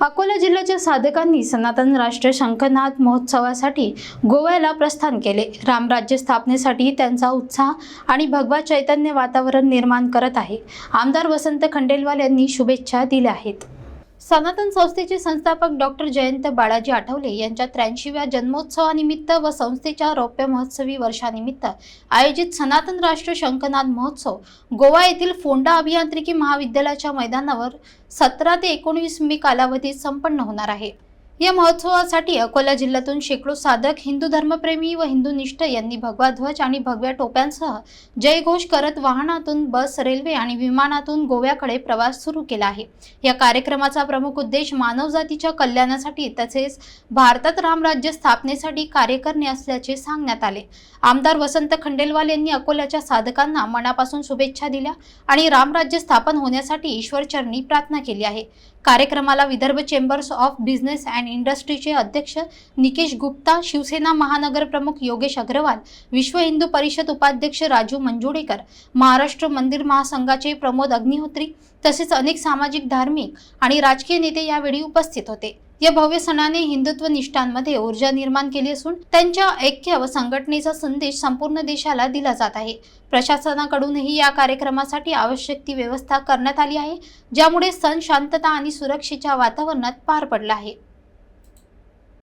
अकोला जिल्ह्याच्या साधकांनी सनातन राष्ट्र शंखनाथ महोत्सवासाठी गोव्याला प्रस्थान केले. रामराज्य स्थापनेसाठी त्यांचा उत्साह आणि भगवा चैतन्य वातावरण निर्माण करत आहे. आमदार वसंत खंडेलवाल यांनी शुभेच्छा दिल्या आहेत. सनातन संस्थेचे संस्थापक डॉक्टर जयंत बाळाजी आठवले यांच्या त्र्याऐंशीव्या जन्मोत्सवानिमित्त व संस्थेच्या रौप्य महोत्सवी वर्षानिमित्त आयोजित सनातन राष्ट्र शंखनाद महोत्सव गोवा येथील फोंडा अभियांत्रिकी महाविद्यालयाच्या मैदानावर सतरा ते एकोणवीस मे कालावधीत संपन्न होणार आहे. या महोत्सवासाठी अकोला जिल्ह्यातून शेकडो साधक हिंदू धर्मप्रेमी व हिंदुनिष्ठ यांनी भगवा ध्वज आणि भगव्या टोप्यांसह जयघोष करत वाहनातून बस रेल्वे आणि विमानातून गोव्याकडे प्रवास सुरू केला आहे. या कार्यक्रमाचा प्रमुख उद्देश मानवजातीच्या कल्याणासाठी तसेच भारतात रामराज्य स्थापनेसाठी कार्य करणे असल्याचे सांगण्यात आले. आमदार वसंत खंडेलवाल यांनी अकोल्याच्या साधकांना मनापासून शुभेच्छा दिल्या आणि रामराज्य स्थापन होण्यासाठी ईश्वरचरणी प्रार्थना केली आहे. कार्यक्रमाला Vidarbha chambers of business and इंडस्ट्रीचे अध्यक्ष निकेश गुप्ता शिवसेना महानगर प्रमुख योगेश अग्रवाल विश्व हिंदू परिषद उपाध्यक्ष राजू मंजुळेकर महाराष्ट्र मंदिर महासंघाचे प्रमोद अग्निहोत्री तसेच अनेक सामाजिक धार्मिक आणि राजकीय नेते यावेळी उपस्थित होते. या भव्य सणाने हिंदुत्व निष्ठांमध्ये ऊर्जा निर्माण केली असून त्यांच्या ऐक्य व संघटनेचा संदेश संपूर्ण देशाला दिला जात आहे. प्रशासनाकडूनही या कार्यक्रमासाठी आवश्यक ती व्यवस्था करण्यात आली आहे ज्यामुळे सण शांतता आणि सुरक्षेच्या वातावरणात पार पडला आहे.